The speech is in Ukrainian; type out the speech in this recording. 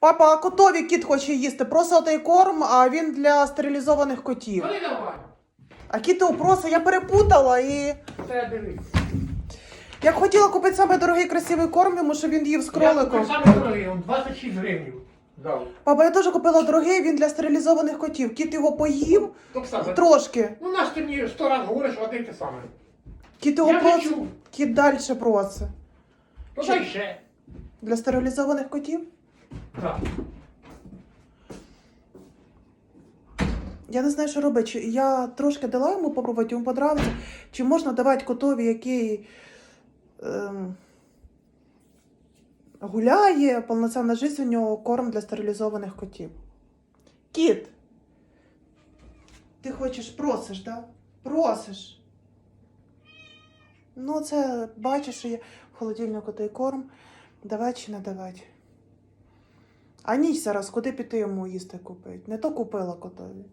Папа, а котові кіт хоче їсти. Просить той корм, а він для стерилізованих котів. Коли давай? А кіти у проса я перепутала і. Це дивись. Я хотіла купити саме дорогий красивий корм, йому щоб він їв з Я кроликом. купив саме дорогий, он 26 гривень дав. Папа, я теж купила дорогий, він для стерилізованих котів. Кіт його поїв Оксана, трошки. ну наш ти мені сто раз говориш й те саме. Кіт його Я чув. Кіт далі просить. Ну дай ще. Для стерилізованих котів? Я не знаю, що робити. Я трошки дала йому попробувати, йому подобається. Чи можна давати котові, який ем, гуляє, повноцінна життя, у нього корм для стерилізованих котів. Кіт. Ти хочеш, просиш, так? Да? Просиш. Ну, це бачиш, що є в холодильнику той корм. Давати чи не давати. А ніч зараз, куди піти йому їсти купити? Не то купила котові.